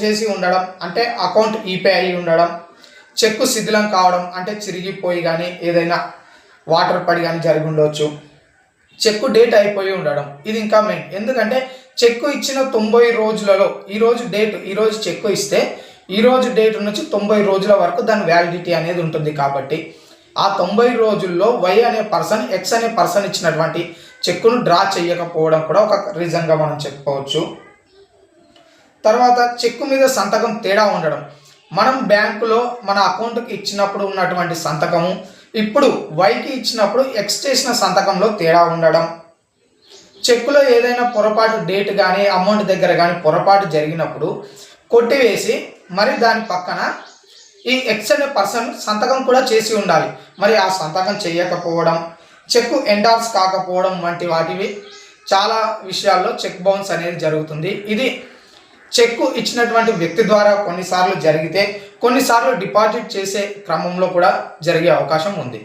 చేసి ఉండడం అంటే అకౌంట్ ఈపే అయి ఉండడం చెక్కు శిథిలం కావడం అంటే చిరిగిపోయి కానీ ఏదైనా వాటర్ పడి కానీ జరిగి ఉండవచ్చు చెక్కు డేట్ అయిపోయి ఉండడం ఇది ఇంకా మెయిన్ ఎందుకంటే చెక్కు ఇచ్చిన తొంభై రోజులలో ఈరోజు డేట్ ఈరోజు చెక్కు ఇస్తే ఈరోజు డేట్ నుంచి తొంభై రోజుల వరకు దాని వ్యాలిడిటీ అనేది ఉంటుంది కాబట్టి ఆ తొంభై రోజుల్లో వై అనే పర్సన్ ఎక్స్ అనే పర్సన్ ఇచ్చినటువంటి చెక్కును డ్రా చేయకపోవడం కూడా ఒక రీజన్గా మనం చెప్పుకోవచ్చు. తర్వాత చెక్కు మీద సంతకం తేడా ఉండడం. మనం బ్యాంకులో మన అకౌంట్కి ఇచ్చినప్పుడు ఉన్నటువంటి సంతకము ఇప్పుడు వైకి ఇచ్చినప్పుడు ఎక్స్ చేసిన సంతకంలో తేడా ఉండడం. చెక్కులో ఏదైనా పొరపాటు డేట్ కానీ అమౌంట్ దగ్గర కానీ పొరపాటు జరిగినప్పుడు కొట్టివేసి మరి దాని పక్కన ఈ ఎక్స్ అనే పర్సన్ సంతకం కూడా చేసి ఉండాలి. మరి ఆ సంతకం చేయకపోవడం చెక్కు ఎండార్స్ కాకపోవడం వంటి వాటివి చాలా విషయాల్లో చెక్ బౌన్స్ అనేది జరుగుతుంది. ఇది చెక్కు ఇచ్చినటువంటి వ్యక్తి ద్వారా కొన్నిసార్లు జరిగితే కొన్నిసార్లు డిపాజిట్ చేసే క్రమంలో కూడా జరిగే అవకాశం ఉంది.